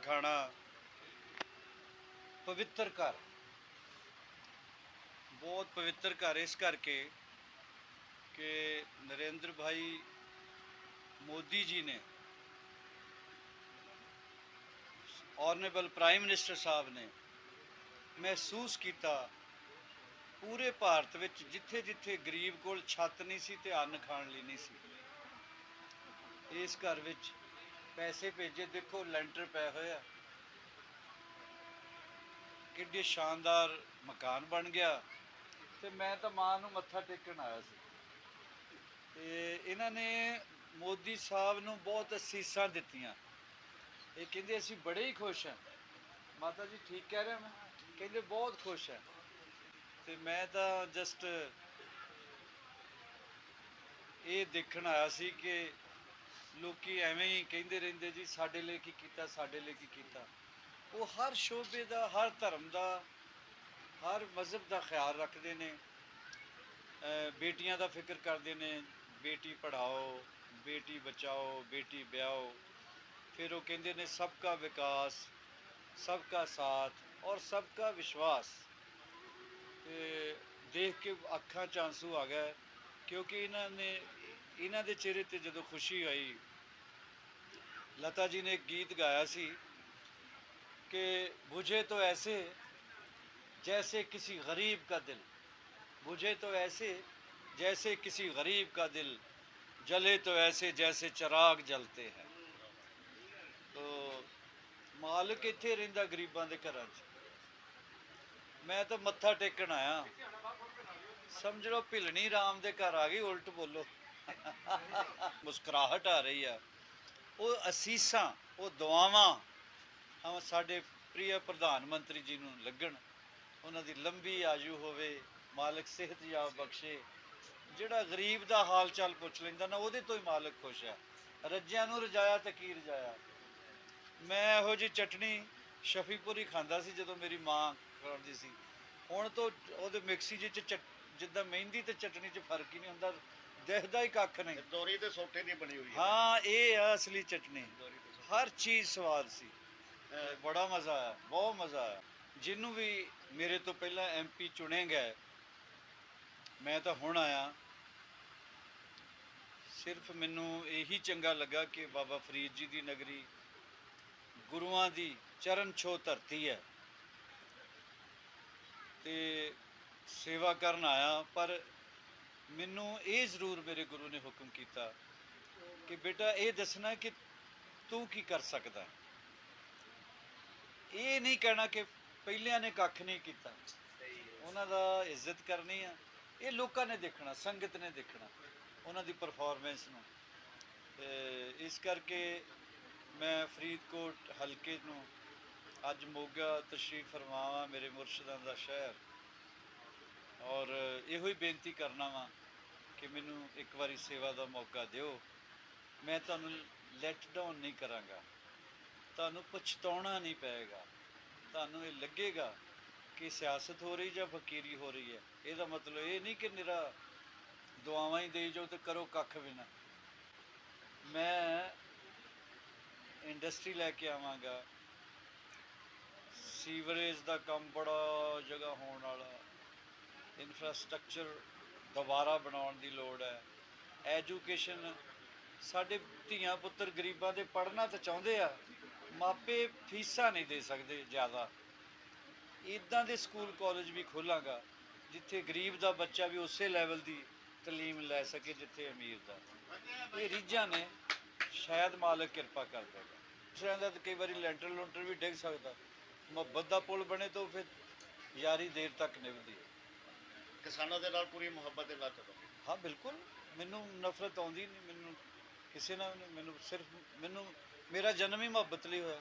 ਖਾਣਾ। ਪਵਿੱਤਰ ਘਰ। ਬਹੁਤ ਪਵਿੱਤਰ ਘਰ ਇਸ ਕਰਕੇ ਕਿ ਨਰਿੰਦਰ ਭਾਈ ਮੋਦੀ ਜੀ ਨੇ ਆਨਰੇਬਲ ਪ੍ਰਾਈਮ ਮਿਨਿਸਟਰ ਸਾਹਿਬ ਨੇ ਮਹਿਸੂਸ ਕੀਤਾ ਪੂਰੇ ਭਾਰਤ ਵਿੱਚ ਜਿੱਥੇ ਜਿੱਥੇ ਗਰੀਬ ਕੋਲ ਛੱਤ ਨਹੀਂ ਸੀ ਤੇ ਅੰਨ ਖਾਣ ਲਈ ਨਹੀਂ ਸੀ। ਇਸ ਘਰ ਵਿੱਚ ਪੈਸੇ ਭੇਜੇ, ਦੇਖੋ ਲੈਂਟਰ ਪਏ ਹੋਏ ਆ। ਕਿੱਡੇ ਸ਼ਾਨਦਾਰ ਮਕਾਨ ਬਣ ਗਿਆ। ਤੇ ਮੈਂ ਤਾਂ ਮਾਂ ਨੂੰ ਮੱਥਾ ਟੇਕਣ ਆਇਆ ਸੀ। ਤੇ ਇਹਨਾਂ ਨੇ ਮੋਦੀ ਸਾਹਿਬ ਨੂੰ ਬਹੁਤ ਅਸੀਸਾਂ ਦਿੱਤੀਆਂ। ਇਹ ਕਹਿੰਦੇ, ਅਸੀਂ ਬੜੇ ਹੀ ਖੁਸ਼ ਹਾਂ। ਮਾਤਾ ਜੀ ਠੀਕ ਕਹਿ ਰਹੇ ਮੈਂ ਕਹਿੰਦੇ, ਬਹੁਤ ਖੁਸ਼ ਹੈ। ਤੇ ਮੈਂ ਤਾਂ ਜਸਟ ਇਹ ਦੇਖਣ ਆਇਆ ਸੀ ਕਿ ਲੋਕੀ ਐਵੇਂ ਹੀ ਕਹਿੰਦੇ ਰਹਿੰਦੇ ਜੀ, ਸਾਡੇ ਲਈ ਕੀ ਕੀਤਾ, ਸਾਡੇ ਲਈ ਕੀ ਕੀਤਾ। ਉਹ ਹਰ ਸ਼ੋਬੇ ਦਾ, ਹਰ ਧਰਮ ਦਾ, ਹਰ ਮਜ਼ਹਬ ਦਾ ਖਿਆਲ ਰੱਖਦੇ ਨੇ। ਬੇਟੀਆਂ ਦਾ ਫਿਕਰ ਕਰਦੇ ਨੇ, ਬੇਟੀ ਪੜਾਓ ਬੇਟੀ ਬਚਾਓ, ਬੇਟੀ ਵਿਆਹੋ। ਫਿਰ ਉਹ ਕਹਿੰਦੇ ਨੇ, ਸਭ ਦਾ ਵਿਕਾਸ, ਸਭ ਦਾ ਸਾਥ ਔਰ ਸਭ ਦਾ ਵਿਸ਼ਵਾਸ। ਤੇ ਦੇਖ ਕੇ ਅੱਖਾਂ 'ਚ ਆਂਸੂ ਆ ਗਏ, ਕਿਉਂਕਿ ਇਹਨਾਂ ਨੇ ਇਹਨਾਂ ਦੇ ਚਿਹਰੇ ਤੇ ਜਦੋਂ ਖੁਸ਼ੀ ਆਈ ਲਤਾ ਜੀ ਨੇ ਇੱਕ ਗੀਤ ਗਾਇਆ ਸੀ कि बुझे तो ऐसे जैसे किसी गरीब का दिल बुझे तो ऐसे जैसे किसी गरीब का दिल जले तो ऐसे जैसे चिराग जलते हैं तो ਮਾਲਕ ਇੱਥੇ ਰਹਿੰਦਾ ਗਰੀਬਾਂ ਦੇ ਘਰਾਂ 'ਚ ਮੈਂ ਤਾਂ ਮੱਥਾ ਟੇਕਣ ਆਇਆ ਸਮਝ ਲਓ ਭਿਲਣੀ ਰਾਮ ਦੇ ਘਰ ਆ ਗਈ ਉਲਟ ਬੋਲੋ ਮੁਸਕਰਾਹਟ ਆ ਰਹੀ ਆ। ਉਹ ਅਸੀਸਾਂ, ਉਹ ਦੁਆਵਾਂ ਸਾਡੇ ਪ੍ਰਿਯ ਪ੍ਰਧਾਨ ਮੰਤਰੀ ਜੀ ਨੂੰ ਲੱਗਣ। ਉਹਨਾਂ ਦੀ ਲੰਬੀ ਆਯੂ ਹੋਵੇ, ਮਾਲਕ ਸਿਹਤ ਯਾਬ ਬਖਸ਼ੇ। ਜਿਹੜਾ ਗਰੀਬ ਦਾ ਹਾਲ ਚਾਲ ਪੁੱਛ ਲੈਂਦਾ ਨਾ, ਉਹਦੇ ਤੋਂ ਹੀ ਮਾਲਕ ਖੁਸ਼ ਹੈ ਰੱਜਿਆਂ ਨੂੰ ਰਜਾਇਆ ਤੇ ਕੀ ਰਜਾਇਆ? ਮੈਂ ਇਹੋ ਜੀ ਚਟਣੀ ਸ਼ਫੀਪੁਰੀ ਖਾਂਦਾ ਸੀ ਜਦੋਂ ਮੇਰੀ ਮਾਂ ਖਾਂਦੀ ਸੀ। ਹੁਣ ਤੋਂ ਉਹਦੇ ਮਿਕਸੀ ਚ ਜਿੱਦਾਂ ਮਹਿੰਦੀ ਤੇ ਚਟਣੀ 'ਚ ਫ਼ਰਕ ਹੀ ਨਹੀਂ ਹੁੰਦਾ। ਦਿਖਦਾ ਹੀ ਕੱਖ ਨਹੀਂ। ਦੋਰੀ ਤੇ ਸੋਟੇ ਦੀ ਬਣੀ ਹੋਈ ਹੈ। ਹਾਂ ਇਹ ਆ ਅਸਲੀ ਚਟਣੀ ਦੋਰੀ ਤੇ ਸੋਟੇ। ਹਰ ਚੀਜ਼ ਸਵਾਦ ਸੀ। ਬੜਾ ਮਜ਼ਾ ਆਇਆ ਬਹੁਤ ਮਜ਼ਾ ਆਇਆ। ਜਿਹਨੂੰ ਵੀ ਮੇਰੇ ਤੋਂ ਪਹਿਲਾਂ ਐਮਪੀ ਚੁਣੇ ਗਏ ਮੈਂ ਤਾਂ ਹੁਣ ਆਇਆ। ਸਿਰਫ ਮੈਨੂੰ ਇਹੀ ਚੰਗਾ ਲੱਗਾ ਕਿ ਬਾਬਾ ਫਰੀਦ ਜੀ ਦੀ ਨਗਰੀ ਗੁਰੂਆਂ ਦੀ ਚਰਨ ਛੋਹ ਧਰਤੀ ਹੈ। ਤੇ ਸੇਵਾ ਕਰਨ ਆਇਆ ਪਰ ਮੈਨੂੰ ਇਹ ਜ਼ਰੂਰ ਮੇਰੇ ਗੁਰੂ ਨੇ ਹੁਕਮ ਕੀਤਾ ਕਿ ਬੇਟਾ ਇਹ ਦੱਸਣਾ ਕਿ ਤੂੰ ਕੀ ਕਰ ਸਕਦਾ ਇਹ ਨਹੀਂ ਕਹਿਣਾ ਕਿ ਪਹਿਲਿਆਂ ਨੇ ਕੱਖ ਨਹੀਂ ਕੀਤਾ। ਉਹਨਾਂ ਦਾ ਇੱਜ਼ਤ ਕਰਨੀ ਆ। ਇਹ ਲੋਕਾਂ ਨੇ ਦੇਖਣਾ, ਸੰਗਤ ਨੇ ਦੇਖਣਾ, ਉਹਨਾਂ ਦੀ ਪਰਫਾਰਮੈਂਸ ਨੂੰ। ਤੇ ਇਸ ਕਰਕੇ ਮੈਂ ਫਰੀਦਕੋਟ ਹਲਕੇ ਨੂੰ ਅੱਜ ਮੋਗਾ ਤਸ਼ਰੀਫ ਫਰਮਾਵਾਂ ਮੇਰੇ ਮੁਰਸ਼ਿਦਾਂ ਦਾ ਸ਼ਹਿਰ। ਔਰ ਇਹੋ ਹੀ ਬੇਨਤੀ ਕਰਨਾ ਵਾਂ ਕਿ ਮੈਨੂੰ ਇੱਕ ਵਾਰੀ ਸੇਵਾ ਦਾ ਮੌਕਾ ਦਿਓ। ਮੈਂ ਤੁਹਾਨੂੰ ਲੈਟ ਡਾਊਨ ਨਹੀਂ ਕਰਾਂਗਾ। ਤੁਹਾਨੂੰ ਪਛਤਾਉਣਾ ਨਹੀਂ ਪਏਗਾ। ਤੁਹਾਨੂੰ ਇਹ ਲੱਗੇਗਾ ਕਿ ਸਿਆਸਤ ਹੋ ਰਹੀ ਜਾਂ ਫਕੀਰੀ ਹੋ ਰਹੀ ਹੈ। ਇਹਦਾ ਮਤਲਬ ਇਹ ਨਹੀਂ ਕਿ ਨਿਰਾ ਦੁਆਵਾਂ ਹੀ ਦੇਈ ਜਾਓ ਤੇ ਕਰੋ ਕੱਖ ਵੀ ਨਾ। ਮੈਂ ਇੰਡਸਟਰੀ ਲੈ ਕੇ ਆਵਾਂਗਾ। ਸੀਵਰੇਜ ਦਾ ਕੰਮ ਬੜਾ ਜਗ੍ਹਾ ਹੋਣ ਵਾਲਾ। ਇਨਫਰਾਸਟ੍ਰਕਚਰ ਦੁਬਾਰਾ ਬਣਾਉਣ ਦੀ ਲੋੜ ਹੈ। ਐਜੂਕੇਸ਼ਨ ਸਾਡੇ ਧੀਆਂ ਪੁੱਤਰ ਗਰੀਬਾਂ ਦੇ ਪੜ੍ਹਨਾ ਤਾਂ ਚਾਹੁੰਦੇ ਆ, ਮਾਪੇ ਫੀਸਾਂ ਨਹੀਂ ਦੇ ਸਕਦੇ ਜ਼ਿਆਦਾ। ਇਦਾਂ ਦੇ ਸਕੂਲ, ਕਾਲਜ ਵੀ ਖੋਲਾਂਗਾ, ਜਿੱਥੇ ਗਰੀਬ ਦਾ ਬੱਚਾ ਵੀ ਉਸੇ ਲੈਵਲ ਦੀ ਤਾਲੀਮ ਲੈ ਸਕੇ ਜਿੱਥੇ ਅਮੀਰ ਦਾ। ਇਹ ਰੀਝਾਂ ਨੇ, ਸ਼ਾਇਦ ਮਾਲਕ ਕਿਰਪਾ ਕਰ ਦੇਗਾ ਦੂਸਰਿਆਂ ਦਾ ਤਾਂ ਕਈ ਵਾਰੀ ਲੈਂਟਰ ਲੁੰਟਰ ਵੀ ਡਿੱਗ ਸਕਦਾ। ਮੁਹੱਬਤ ਦਾ ਪੁਲ ਬਣੇ ਤਾਂ ਫਿਰ ਯਾਰੀ ਦੇਰ ਤੱਕ ਨਿਭਦੀ ਹੈ। ਕਿਸਾਨਾਂ ਦੇ ਨਾਲ ਪੂਰੀ ਮੁਹੱਬਤ ਦੇ ਨਾਲ ਚੱਲੋ। ਹਾਂ, ਬਿਲਕੁਲ। ਮੈਨੂੰ ਨਫ਼ਰਤ ਆਉਂਦੀ ਨਹੀਂ ਮੈਨੂੰ ਕਿਸੇ ਨਾਲ ਨਹੀਂ ਮੈਨੂੰ ਸਿਰਫ, ਮੈਨੂੰ ਮੇਰਾ ਜਨਮ ਹੀ ਮੁਹੱਬਤ ਲਈ ਹੋਇਆ।